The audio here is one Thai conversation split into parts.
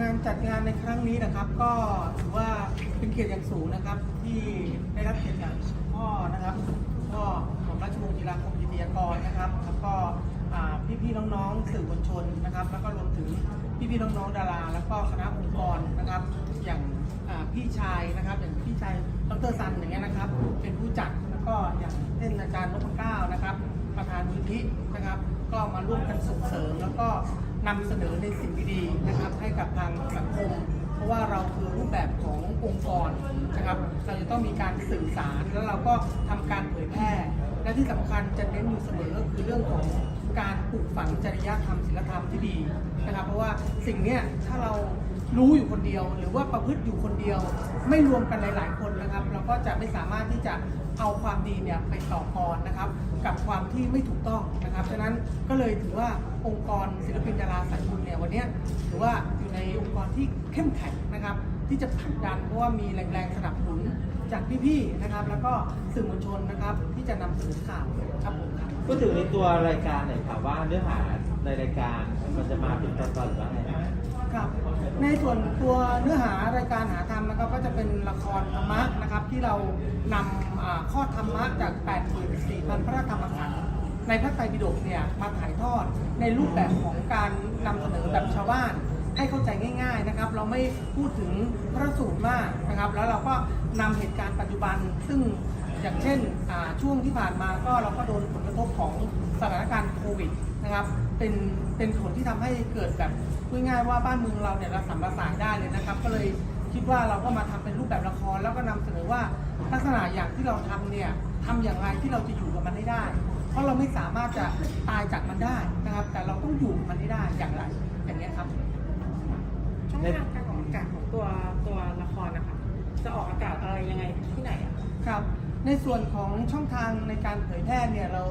งานจัดงานในครั้งนี้นะครับ ก็ถือว่าเป็นเกียรติอย่างสูงนะครับ ที่ได้รับเกียรติจากพ่อนะครับพ่อของราชวงศ์จีราคมยินดียากรนะครับ แล้วก็พี่ๆน้องๆสื่อมวลชนนะครับ แล้วก็รวมถึงพี่ๆน้องๆดารา แล้วก็คณะองค์กรนะครับ อย่างพี่ชายนะครับ อย่างพี่ชายดรซันอย่างเงี้ยนะครับ เป็นผู้จัด ธานะครับ ก็มาร่วมกันส่งเสริม แล้วก็นำเสนอในสิ่งดีๆนะครับ ให้กับทางสังคม เพราะว่าเราคือรูปแบบขององค์กรนะครับ เราจะต้องมีการสื่อสารแล้วเราก็ทำการเผยแพร่ และที่สำคัญจะเน้นอยู่เสมอก็คือเรื่องของการปลูกฝังจริยธรรมศีลธรรมที่ดีนะครับ เพราะว่าสิ่งเนี้ยถ้าเรารู้อยู่คนเดียว หรือว่าประพฤติอยู่คนเดียว ไม่รวมกันหลาย ๆ คนนะครับเรา ก็จะไม่สามารถที่จะเอาความดีเนี่ยไปต่อกรนะครับ กับความที่ไม่ถูกต้องนะครับฉะนั้นก็เลยถือว่าองค์กรศิลปินดาราสายบุญเนี่ยวันนี้ถือว่าอยู่ในองค์กรที่เข้มแข็งนะครับ ที่จะผลักดันเพราะว่ามีแรงๆสนับสนุนจากพี่ๆนะครับ แล้วก็สื่อมวลชนนะครับ ที่จะนำเสนอข่าวครับผมครับ พูดถึงในตัวรายการหน่อยค่ะว่าเนื้อหาในรายการมันจะมาเป็นตอนๆหรือว่าไง ครับในส่วนตัวเนื้อหารายการหาธรรมนะครับก็จะเป็นละครธรรมะนะครับ ที่เรานำข้อธรรมะจาก 84,000 พระธรรมขันธ์ในพระไตรปิฎกเนี่ยมาถ่ายทอดในรูปแบบของการนำเสนอแบบชาวบ้านให้เข้าใจง่าย ๆนะครับ เราไม่พูดถึงพระสูตรมากนะครับ แล้วเราก็นำเหตุการณ์ปัจจุบันซึ่ง อย่างเช่นอ่าช่วงที่ผ่านมาก็เราก็โดนผลกระทบของสถานการณ์โควิดนะครับ เป็นเป็นผลที่ทำให้เกิดแบบพูดง่ายๆว่าบ้านเมืองเราเนี่ยเราสัมประสานได้เลยนะครับ ก็เลยคิดว่าเราก็มาทำเป็นรูปแบบละคร แล้วก็นำเสนอว่าลักษณะอย่างที่เราทำเนี่ยทำอย่างไรที่เราจะอยู่กับมันให้ได้ เพราะเราไม่สามารถจะตายจากมันได้นะครับ แต่เราต้องอยู่กับมันให้ได้อย่างไร อย่างนี้ยครับช่องทางการออกอากาศของตัวตัวละครนะคะจะออกอากาศอะไรยังไงที่ไหนอะครับ ในส่วนของช่องทางในการเผยแพร่เนี่ยเรา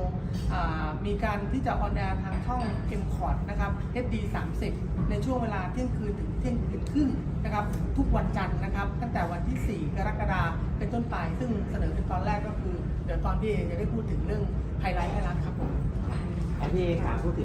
ามีการที่จะออนแอร์ทางช่อง m c o t นะครับ HD 30 ในช่วงเวลาเที่ยงคืนถึงเที่ยงคืนครึ่งนะครับทุกวันจันทร์นะครับ ตั้งแต่วันที่ 4 กรกฎาคมเป็นต้นไป ซึ่งเสนอเป็นตอนแรกก็คือ เดี๋ยวตอนพี่เอจะได้พูดถึงเรื่องไฮไลท์ให้รักครับผม พี่เอค่ะพูดถึง